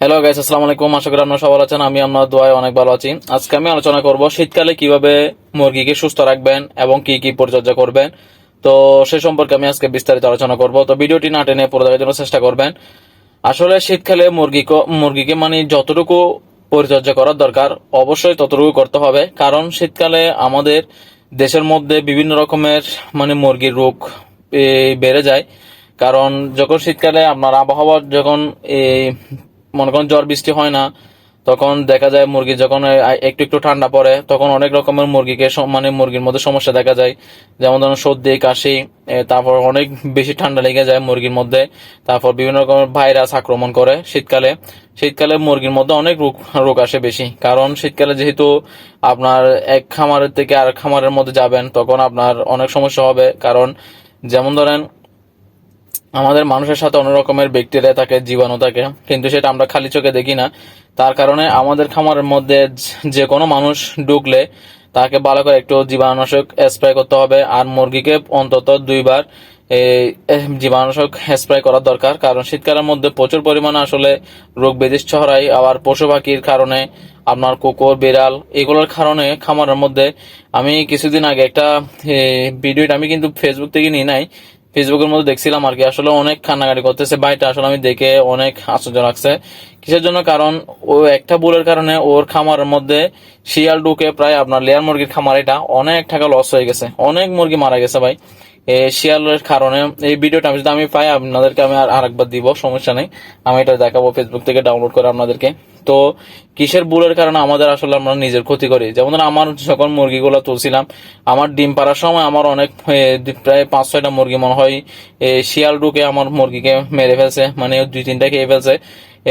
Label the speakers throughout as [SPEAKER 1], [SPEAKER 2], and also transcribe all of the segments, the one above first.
[SPEAKER 1] Hello guys আসসালামু আলাইকুম। আশা করি আপনারা সবাই আছেন। আমি আপনার দোয়ায় অনেক ভালো আছি। আজকে আমি আলোচনা করব শীতকালে কীভাবে মুরগিকে সুস্থ রাখবেন এবং কি কি পরিচর্যা করবেন। তো সে সম্পর্কে আমি আজকে বিস্তারিত আলোচনা করব। তো ভিডিওটি না টেনে পুরো দেখার জন্য চেষ্টা করবেন। আসলে শীতকালে মুরগি মুরগিকে মানে যতটুকু পরিচর্যা করার দরকার, অবশ্যই ততটুকু করতে হবে। কারণ শীতকালে আমাদের দেশের মধ্যে বিভিন্ন রকমের মানে মুরগির রোগ বেড়ে যায়। কারণ যখন শীতকালে আপনার আবহাওয়া যখন এই মনে করেন জ্বর, বৃষ্টি হয় না, তখন দেখা যায় মুরগি যখন একটু একটু ঠান্ডা পড়ে, তখন অনেক রকমের মুরগিকে মানে মুরগির মধ্যে সমস্যা দেখা যায়। যেমন ধরুন সর্দি, কাশি তারপর অনেক বেশি ঠান্ডা লেগে যায় মুরগির মধ্যে। তারপর বিভিন্ন রকমের ভাইরাস আক্রমণ করে শীতকালে। শীতকালে মুরগির মধ্যে অনেক রোগ রোগ আসে বেশি। কারণ শীতকালে যেহেতু আপনার এক খামারের থেকে আর খামারের মধ্যে যাবেন, তখন আপনার অনেক সমস্যা হবে। কারণ যেমন ধরেন আমাদের মানুষের সাথে অনেক রকমের ব্যাকটেরিয়া থাকে, জীবাণু থাকে, কিন্তু সেটা আমরা খালি চোখে দেখি না। তার কারণে আমাদের খামারের মধ্যে যে- কোনো মানুষ ঢুকলে তাকে ভালো করে একটু জীবাণুনাশক স্প্রে করতে হবে, আর মুরগিকে অন্তত দুইবার এই জীবাণুনাশক স্প্রে করা দরকার। কারণ শীতকালের মধ্যে প্রচুর পরিমাণে আসলে রোগ বেদিস ছড়ায়, আবার পশু পাখির কারণে, আপনার কুকুর, বিড়াল, এগুলোর কারণে খামারের মধ্যে আমি কিছুদিন আগে একটা ভিডিও আমি কিন্তু ফেসবুক থেকে নিয়ে নাই ফেসবুকের মধ্যে দেখছিলাম আর কি, আসলে অনেক কান্নাকাটি করতেছে। ভাইটা আসলে আমি দেখে অনেক আশ্চর্য লাগছে। কিসের জন্য? কারণ ও একটা ভুলের কারণে ওর খামারের মধ্যে শিয়াল ঢুকে প্রায় আপনার লেয়ার মুরগির খামার, এটা অনেক টাকা লস হয়ে গেছে। অনেক মুরগি মারা গেছে ভাই। শিয়ালের কারণে এই ভিডিওটা আমি যদি আমি পাই, আপনাদেরকে আমি আর আরেকবার দিব, সমস্যা নেই। আমি এটা দেখাবো ফেসবুক থেকে ডাউনলোড করে আপনাদেরকে। তো, কিসের ভুলের কারণে আমাদের আসলে আমরা নিজের ক্ষতি করি? যেমন আমার যখন মুরগিগুলো তুলছিলাম, আমার ডিম পাড়ার সময় আমার অনেক প্রায় পাঁচ, ছয়টা মুরগি মনে হয় শিয়াল ঢুকে আমার মুরগিকে মেরে ফেলছে মানে দুই, তিনটা খেয়ে ফেলছে।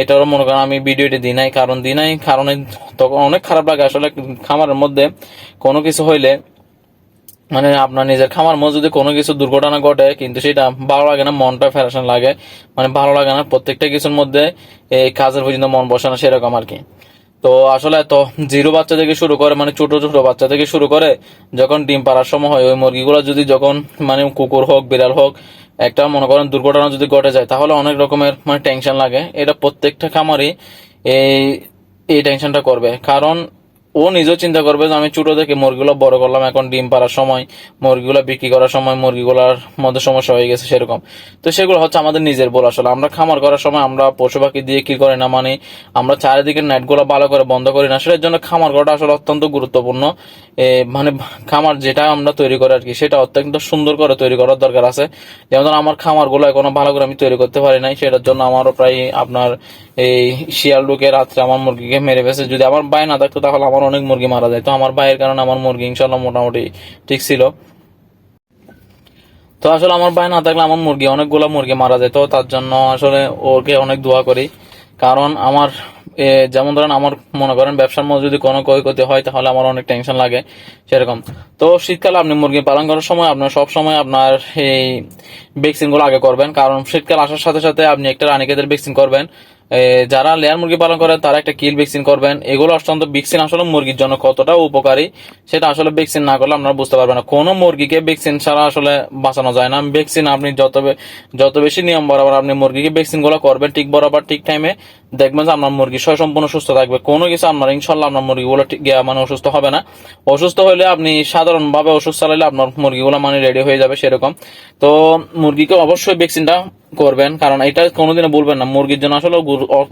[SPEAKER 1] এটারও মনে করেন আমি ভিডিওটি দিই নাই, কারণ দিই নাই, কারণে তখন অনেক খারাপ লাগে। আসলে খামারের মধ্যে কোনো কিছু হইলে মানে আপনার নিজের খামার মধ্যে যদি কোনো কিছু দুর্ঘটনা ঘটে, কিন্তু সেটা ভালো লাগে না, মনটা ফেরাশন লাগে মানে ভালো লাগে না, প্রত্যেকটা কিছুর মধ্যে এই কাজের পর্যন্ত মন বসে না, সেরকম আর কি। তো আসলে তো জিরো বাচ্চা থেকে শুরু করে মানে ছোট ছোট বাচ্চা থেকে শুরু করে, যখন ডিম পাড়ার সময় হয়, ওই মুরগিগুলো যদি যখন মানে কুকুর হোক, বিড়াল হোক, একটা মনে করেন দুর্ঘটনা যদি ঘটে যায়, তাহলে অনেক রকমের মানে টেনশন লাগে। এটা প্রত্যেকটা খামারই এই এই টেনশনটা করবে। কারণ ও নিজেও চিন্তা করবে যে আমি ছোট থেকে মুরগিগুলো বড় করলাম, এখন ডিম পাড়ার সময়, মুরগিগুলো বিক্রি করার সময় মুরগিগুলোর মধ্যে সমস্যা হয়ে গেছে সেরকম। তো সেগুলো হচ্ছে আমাদের নিজের বল আসলে। আমরা খামার করার সময় আমরা পশু পাখি দিয়ে কি করে না মানে আমরা চারিদিকে নেটগুলো ভালো করে বন্ধ করি না। সেটার জন্য খামার করাটা আসলে অত্যন্ত গুরুত্বপূর্ণ। মানে খামার যেটা আমরা তৈরি করি আর কি, সেটা অত্যন্ত সুন্দর করে তৈরি করার দরকার আছে। যেমন আমার খামারগুলো এখনও ভালো করে আমি তৈরি করতে পারি নাই, সেটার জন্য আমারও প্রায় আপনার এই শিয়াল ঢুকে রাত্রে আমার মুরগিকে মেরে ফেছে যদি আমার বাই না থাকতো তাহলে আমার অনেক মুরগি মারা যায়। তো আমার ভাইয়ের কারণে আমার মুরগি ইনশাল্লাহ মোটামুটি ঠিক ছিল। তো আসলে আমার ভাই না থাকলে আমার মুরগি, অনেকগুলো মুরগি মারা যেত। তার জন্য আসলে ওকে অনেক দোয়া করি। কারণ আমার যেমন ধরেন আমার মনে করেন ব্যবসার মধ্যে যদি কোনো ক্ষয়ক্ষতি হয়, তাহলে আমার অনেক টেনশন লাগে সেরকম। তো শীতকালে আপনি মুরগি পালন করার সময় আপনার সব সময় আপনার এই ভ্যাকসিনগুলো আগে করবেন। কারণ শীতকাল আসার সাথে সাথে আপনি একটা রানীকেদের ভ্যাকসিন করবেন। যারা লেয়ার মুরগি পালন করেন তারা একটা কিল ভ্যাকসিন করবেন। এগুলো অত্যন্ত ভ্যাকসিন আসলে মুরগির জন্য কতটা উপকারী, সেটা আসলে ভ্যাকসিন না করলে আপনারা বুঝতে পারবেন না। কোনো মুরগিকে ভ্যাকসিন ছাড়া আসলে বাঁচানো যায় না। ভ্যাকসিন আপনি যত যত বেশি নিয়ম বরাবর আপনি মুরগিকে ভ্যাকসিনগুলো করবেন ঠিক বরাবর, ঠিক টাইমে দেখবেন যে আপনার মুরগি সহ সম্পূর্ণ সুস্থ থাকবে। কোনো কিছু আপনার ইনশাল্লাহ আপনার মুরগিগুলো মানে অসুস্থ হবে না। অসুস্থ হলে আপনি সাধারণভাবে ওষুধ চালাইলে আপনার মুরগিগুলো মানে রেডি হয়ে যাবে সেরকম। তো মুরগিকে অবশ্যই ভ্যাকসিনটা করবেন, কারণ এটা কোনোদিনও বলবেন না। মুরগির জন্য আসলে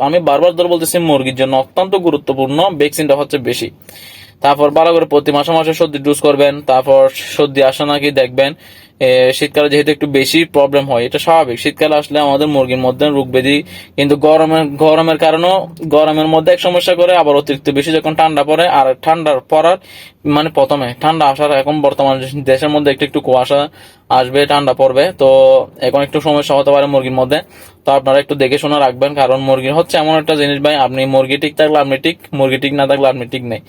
[SPEAKER 1] আমি বারবার ধরে বলতেছি, মুরগির জন্য অত্যন্ত গুরুত্বপূর্ণ ভ্যাকসিনটা হচ্ছে বেশি। তারপর ভালো করে প্রতি মাসে মাসে সর্দি ডোজ করবেন, তারপর সর্দি আসে নাকি দেখবেন শীতকালে যেহেতু একটু বেশি প্রবলেম হয়, এটা স্বাভাবিক। শীতকালে আসলে আমাদের মুরগির মধ্যে রোগ ব্যাধি কিন্তু গরমের গরমের কারণেও গরমের মধ্যে এক সমস্যা করে, আবার অতিরিক্ত বেশি যখন ঠান্ডা পড়ে, আর ঠান্ডার পড়ার মানে প্রথমে ঠান্ডা আসার এখন বর্তমান দেশের মধ্যে একটু একটু কুয়াশা আসবে, ঠান্ডা পড়বে, তো এখন একটু সমস্যা হতে পারে মুরগির মধ্যে। তো আপনারা একটু দেখে শুনে রাখবেন, কারণ মুরগি হচ্ছে এমন একটা জিনিস ভাই, আপনি মুরগি ঠিক থাকলে আপনি ঠিক, মুরগি ঠিক না থাকলে আপনি ঠিক নেই,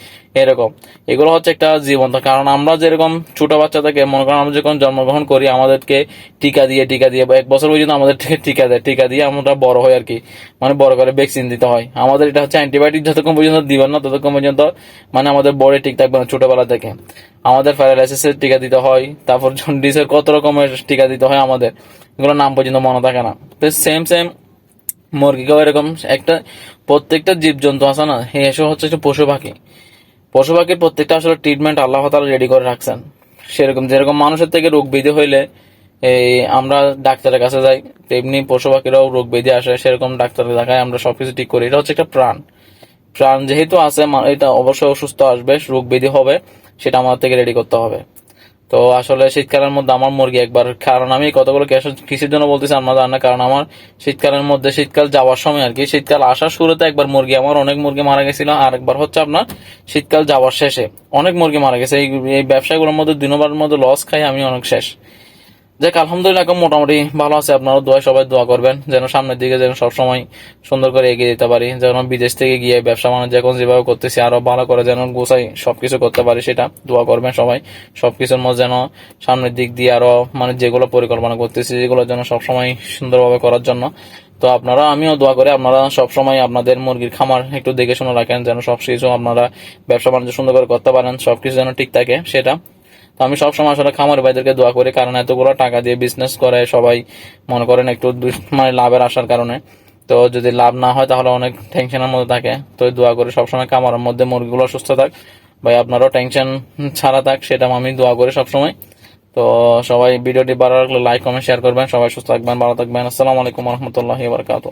[SPEAKER 1] এরকম। এগুলো হচ্ছে একটা জীবন্ত, কারণ আমরা যেরকম ছোট বাচ্চা থেকে, মনে করেন আমরা যখন জন্মগ্রহণ করি, আমাদেরকে টিকা দিয়ে টিকা দিয়ে এক বছর পর্যন্ত আমাদের টিকা দেয়, টিকা দিয়ে আমরা বড় হয় আর কি মানে বড় করে ভ্যাকসিন দিতে হয়। আমাদের এটা হচ্ছে অ্যান্টিবায়োটিক যতক্ষণ পর্যন্ত দিবেন না, ততক্ষণ পর্যন্ত মানে আমাদের বডি ঠিক থাকবে না ছোটবেলা থেকে। আমাদের প্যারালাইসিসের টিকা দিতে হয়, তারপর জন্ডিসের কত রকমের টিকা দিতে হয় আমাদের। এগুলোর নাম পর্যন্ত মনে থাকে না। তো সেম সেম মুরগিকেও এরকম একটা প্রত্যেকটা জীবজন্তু আছে না এসব হচ্ছে একটা পশু পাখি। পশু পাখির প্রত্যেকটা আসলে ট্রিটমেন্ট আল্লাহ তালা রেডি করে রাখছেন। সেরকম যেরকম মানুষের থেকে রোগ বিধি হইলে, এই আমরা ডাক্তারের কাছে যাই, তেমনি পশু পাখিরাও রোগ বিধি আসে, সেরকম ডাক্তারের দেখায় আমরা সবকিছু ঠিক করি। এটা হচ্ছে একটা প্রাণ। প্রাণ যেহেতু আছে এটা অবশ্যই অসুস্থ আসবে, রোগ বিধি হবে, সেটা আমাদের থেকে রেডি করতে হবে। তো আসলে শীতকালের মধ্যে আমার মুরগি একবার কারণ আমি কতগুলো ক্যাশ কিসের- জন্য বলতেছি, আমরা জানি কারণ আমার শীতকালের মধ্যে শীতকাল যাওয়ার সময় আর কি, শীতকাল আসার শুরুতে একবার মুরগি, আমার অনেক মুরগি মারা গেছিল, আর একবার হচ্ছে আপনার শীতকাল যাওয়ার শেষে অনেক মুরগি মারা গেছে। এই এই ব্যবসাগুলোর মধ্যে দিনবার মধ্যে লস খাই আমি অনেক শেষ। যাক, আলহামদুলিল্লাহ এখন মোটামুটি ভালো আছে। আপনারা দোয়া সবাই দোয়া করবেন। যেন সামনের দিকে যেন সবসময় সুন্দর করে এগিয়ে যেতে পারি। যেন বিদেশ থেকে গিয়ে ব্যবসা বাণিজ্য এখন যেভাবে করতেছি, আরও ভালো করে যেন গোছাই সবকিছু করতে পারি, সেটা দোয়া করবেন সবাই। সবকিছুর মধ্যে যেন সামনের দিক দিয়ে আরও মানে যেগুলো পরিকল্পনা করতেছি, যেগুলো যেন সবসময় সুন্দরভাবে করার জন্য। তো আপনারা, আমিও দোয়া করি, আপনারা সবসময় আপনাদের মুরগির খামার একটু দেখে শুনে রাখেন, যেন সবকিছু আপনারা ব্যবসা বাণিজ্য সুন্দর করে করতে পারেন, সবকিছু যেন ঠিক থাকে, সেটা তো আমি সবসময় আসলে খামার ভাইদেরকে দোয়া করি, কারণ এতগুলো টাকা দিয়ে বিজনেস করে সবাই, মনে করেন একটু মানে লাভের আসার কারণে। তো যদি লাভ না হয় তাহলে অনেক টেনশনের মধ্যে থাকে। তো দোয়া করি সবসময় খামারের মধ্যে মুরগিগুলো সুস্থ থাক। ভাই, আপনারও টেনশন ছাড়া থাক, সেটা আমি দোয়া করি সবসময়। তো সবাই ভিডিওটি ভালো লাগলে লাইক কমেন্ট শেয়ার করবেন। সবাই সুস্থ থাকবেন, ভালো থাকবেন। আসসালামু আলাইকুম রহমতুল্লাহ বারকাত